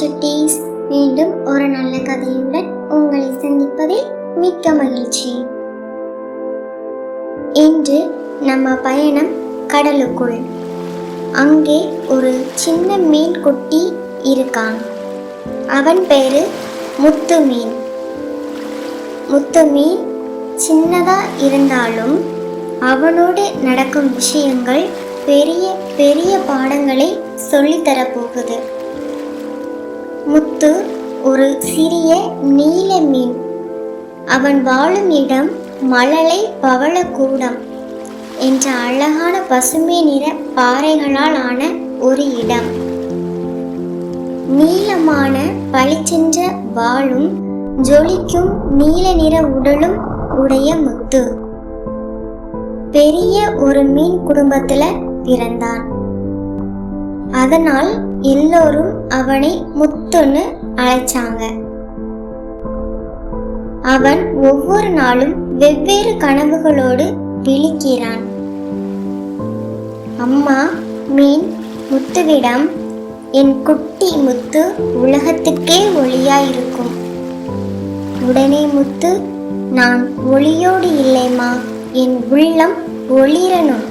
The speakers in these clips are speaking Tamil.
சுட்டீஸ் மீண்டும் ஒரு நல்ல கதையுடன் உங்களை சந்திப்பதில் மிக்க மகிழ்ச்சி. இன்று நம்ம பயணம் கடலுக்குள். அங்கே ஒரு சின்ன மீன் குட்டி இருக்கான். அவன் பேரு முத்து மீன் முத்து மீன் சின்னதாக இருந்தாலும் அவனோடு நடக்கும் விஷயங்கள் பெரிய பெரிய பாடங்களை சொல்லித்தரப்போகுது. போகுது முத்து ஒரு சிறிய நீல மீன். அவன் வாழும் இடம் மழலை பவளக்கூடம் என்ற அழகான பசுமை நிற பாறைகளால் ஆன ஒரு இடம். நீளமான பளிச்சென்ற வாழும் ஜொலிக்கும் நீல நிற உடலும் உடைய முத்து. பெரிய ஒரு மீன் குடும்பத்தில் பிறந்தான். அதனால் எல்லோரும் அவனை முத்துன்னு அழைச்சாங்க. அவன் ஒவ்வொரு நாளும் வெவ்வேறு கனவுகளோடு விழிக்கிறான். அம்மா மீன் முத்துவிடம் என் குட்டி முத்து உலகத்துக்கே ஒளியாயிருக்கும். உடனே முத்து நான் ஒளியோடு இல்லைம்மா என் உள்ளம் ஒளிரணும்.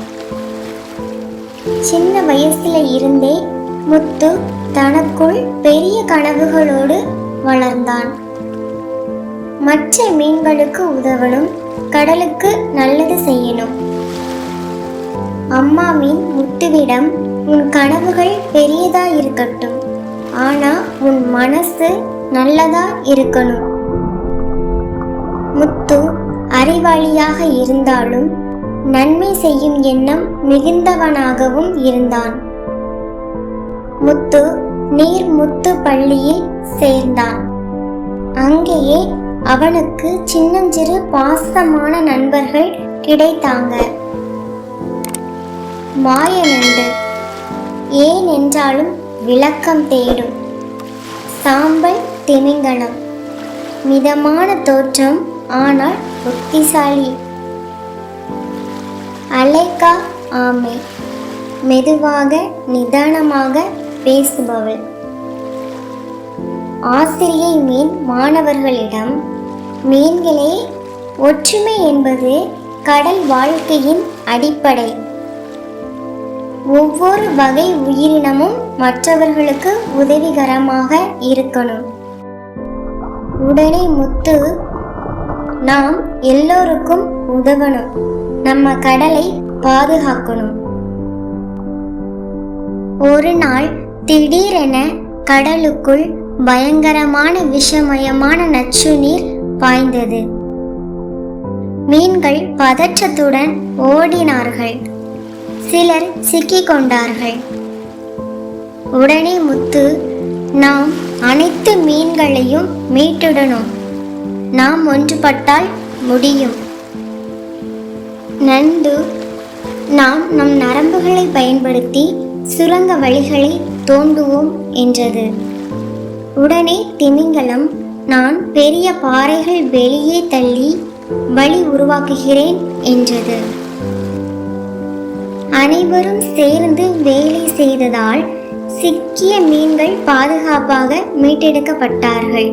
சின்ன வயசுல இருந்தே முத்து தனக்குள் பெரிய கனவுகளோடு வளர்ந்தான். மற்ற மீன்களுக்கு உதவணும் கடலுக்கு நல்லது செய்யணும். அம்மா மீன் முத்துவிடம் உன் கனவுகள் பெரியதா இருக்கட்டும் ஆனா உன் மனசு நல்லதா இருக்கணும் முத்து அறிவாளியாக இருந்தாலும் நன்மை செய்யும் எண்ணம் மிகுந்தவனாகவும் இருந்தான். முத்து நீர் முத்து பள்ளியில் சேர்ந்தான். அங்கேயே அவனுக்கு சின்னஞ்சிறு பாசமான நண்பர்கள் கிடைத்தாங்க. மாயநண்டு ஏன் என்றாலும் விளக்கம் தேடும். சாம்பல் திமிங்கலம். மிதமான தோற்றம் ஆனால் புத்திசாலி. அலைக்கா ஆமை. மெதுவாக நிதானமாக பேசுபவள். ஆசிரியை மீன் மாணவர்களிடம் மீன்களே ஒற்றுமை என்பது கடல் வாழ்க்கையின் அடிப்படை. ஒவ்வொரு வகை உயிரினமும் மற்றவர்களுக்கு உதவிகரமாக இருக்கணும். உடனே முத்து நாம் எல்லோருக்கும் உதவணும். நம்ம கடலை பாதுகாக்கணும். ஒரு நாள் திடீரென கடலுக்குள் பயங்கரமான விஷமயமான நச்சு நீர் பாய்ந்தது. மீன்கள் பதற்றத்துடன் ஓடினார்கள். சிலர் சிக்கிக் கொண்டார்கள். உடனே முத்து நாம் அனைத்து மீன்களையும் மீட்டுடணும். நாம் ஒன்றுபட்டால் முடியும். நண்டு நாம் நம் நரம்புகளை பயன்படுத்தி சுரங்க வழிகளை தோண்டுவோம் என்றது. உடனே திமிங்கலம் நான் பெரிய பாறைகள் வெளியே தள்ளி வழி உருவாக்குகிறேன் என்றது. அனைவரும் சேர்ந்து வேலை செய்ததால் சிக்கிய மீன்கள் பாதுகாப்பாக மீட்டெடுக்கப்பட்டார்கள்.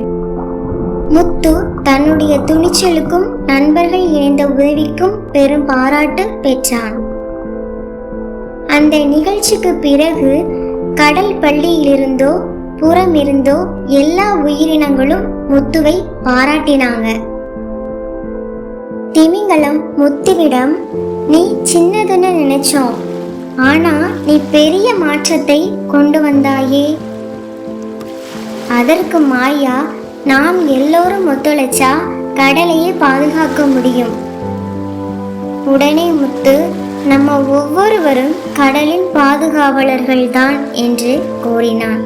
முத்து தன்னுடைய துணிச்சலுக்கும் நண்பர்கள் இணைந்த உதவிக்கும் பெரும் பாராட்டு பெற்றான். அந்த நிகழ்ச்சிக்கு பிறகு கடல் பள்ளியிலிருந்தோ புறமிருந்தோ எல்லா உயிரினங்களும் முத்துவை பாராட்டினாங்க. திமிங்கலம் முத்துவிடம் நீ சின்னதுன்னு நினைச்சோம். ஆனா நீ பெரிய மாற்றத்தை கொண்டு வந்தாயே. அதற்கு மாயா நாம் எல்லோரும் ஒத்துழைச்சா கடலையே பாதுகாக்க முடியும். உடனே முத்து நம்ம ஒவ்வொருவரும் கடலின் பாதுகாவலர்கள்தான் என்று கூறினான்.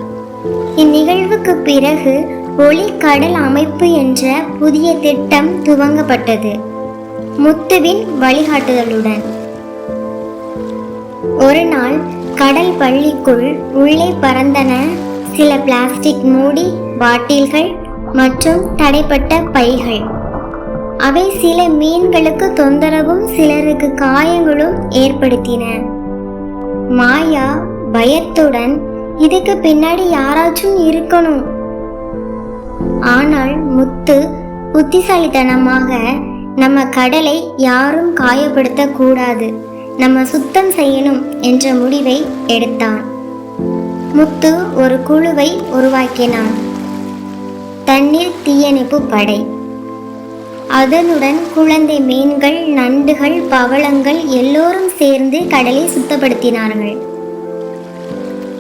இந்நிகழ்வுக்கு பிறகு ஒளி கடல் அமைப்பு என்ற புதிய திட்டம் துவங்கப்பட்டது. முத்துவின் வழிகாட்டுதலுடன். ஒரு நாள் கடல் பள்ளிக்குள் உள்ளே பறந்தன சில பிளாஸ்டிக் மூடி பாட்டில்கள் மற்றும் தடைப்பட்ட பைகள். அவை சில மீன்களுக்கு தொந்தரவும் சிலருக்கு காயங்களும் ஏற்படுத்தின. மாயா பயத்துடன் இதுக்கு பின்னாடி யாராச்சும் இருக்கணும். ஆனால் முத்து புத்திசாலித்தனமாக நம்ம கடலை யாரும் காயப்படுத்த கூடாது. நம்ம சுத்தம் செய்யணும் என்ற முடிவை எடுத்தான். முத்து ஒரு குழுவை உருவாக்கினான். தண்ணீர் தீயணைப்பு படை. அதனுடன் குழந்தை மீன்கள் நண்டுகள் பவளங்கள் எல்லோரும் சேர்ந்து கடலை சுத்தப்படுத்தினார்கள்.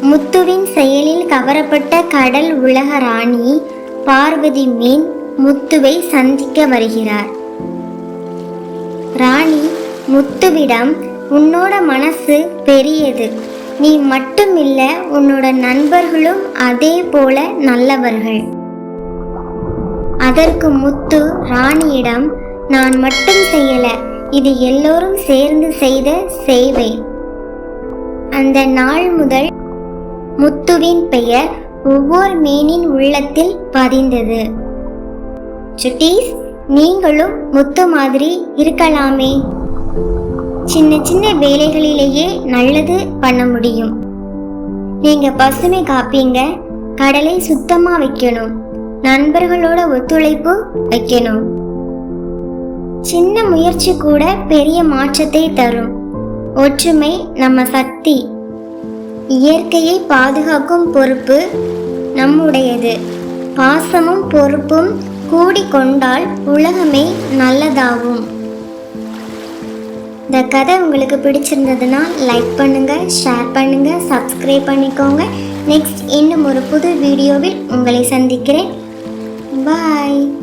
முத்துவின் செயலில் கவரப்பட்ட கடல் உலக ராணி பார்வதி மீன் முத்துவை சந்திக்க வருகிறார். ராணி முத்துவிடம் உன்னோட மனசு பெரியது. நீ மட்டும் இல்ல உன்னோட நண்பர்களும் அதே போல நல்லவர்கள். அதற்கு முத்து ராணியிடம் நான் மட்டும் செய்யல இது எல்லோரும் சேர்ந்து செய்த சேவை. அந்த நாள் முதல் முத்துவின் பெயர் ஒவ்வொரு மீனின் உள்ளத்தில் பதிந்தது. சுட்டீஸ் நீங்களும் முத்து மாதிரி இருக்கலாமே. சின்ன சின்ன வேலைகளிலேயே நல்லது பண்ண முடியும். நீங்க பசுமை காப்பீங்க கடலை சுத்தமா வைக்கணும். நண்பர்களோட ஒத்துழைப்பு வைக்கணும். சின்ன முயற்சி கூட பெரிய மாற்றத்தை தரும். ஒற்றுமை நம்ம சக்தி. இயற்கையை பாதுகாக்கும் பொறுப்பு நம்முடையது. பாசமும் பொறுப்பும் கூடிக்கொண்டால் உலகமே நல்லதாகும். இந்த கதை உங்களுக்கு பிடிச்சிருந்ததுன்னா லைக் பண்ணுங்க ஷேர் பண்ணுங்க சப்ஸ்கிரைப் பண்ணிக்கோங்க. நெக்ஸ்ட் இன்னும் ஒரு புது வீடியோவில் உங்களை சந்திக்கிறேன். Bye!